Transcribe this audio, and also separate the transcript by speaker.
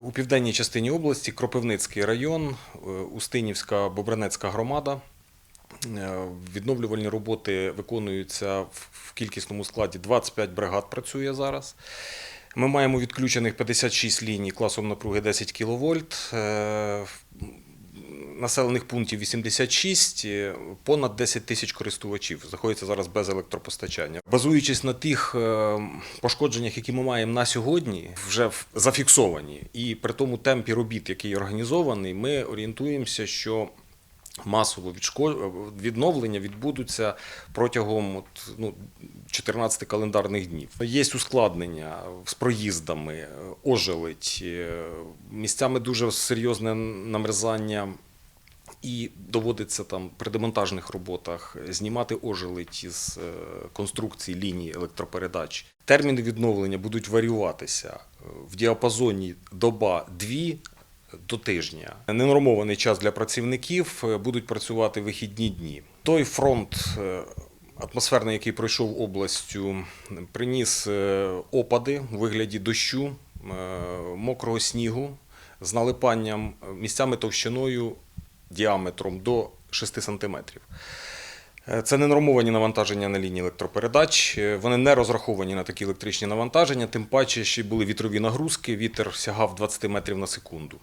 Speaker 1: У південній частині області Кропивницький район, е, Устинівська Бобринецька громада. Е, Відновлювальні роботи виконуються в- кількісному складі 25 бригад працює зараз. Ми маємо відключених 56 ліній класом напруги 10 кВт. Населених пунктів 86, е, понад 10 тисяч користувачів знаходяться зараз без електропостачання. Базуючись на тих е, пошкодженнях, які ми маємо на сьогодні, вже зафіксовані, і при тому темпі робіт, який організований, ми орієнтуємося, що масово відновлення відбудуться протягом от, ну, 14 календарних днів. Є ускладнення з проїздами, е, ожеледь, місцями дуже серйозне намерзання. І доводиться там при демонтажних роботах знімати ожеледь із е, конструкції лінії електропередач. Терміни відновлення будуть варіюватися е, в діапазоні доба-дві до тижня. Ненормований час для працівників е, будуть працювати вихідні дні. Той фронт е, атмосферний, який пройшов областю, приніс е, опади у вигляді дощу, е, мокрого снігу з налипанням е, місцями товщиною діаметром до 6 см. Це ненормовані навантаження на лінії електропередач. Е, Вони не розраховані на такі електричні навантаження, тим паче що були вітрові нагрузки, вітер сягав 20 метрів на секунду.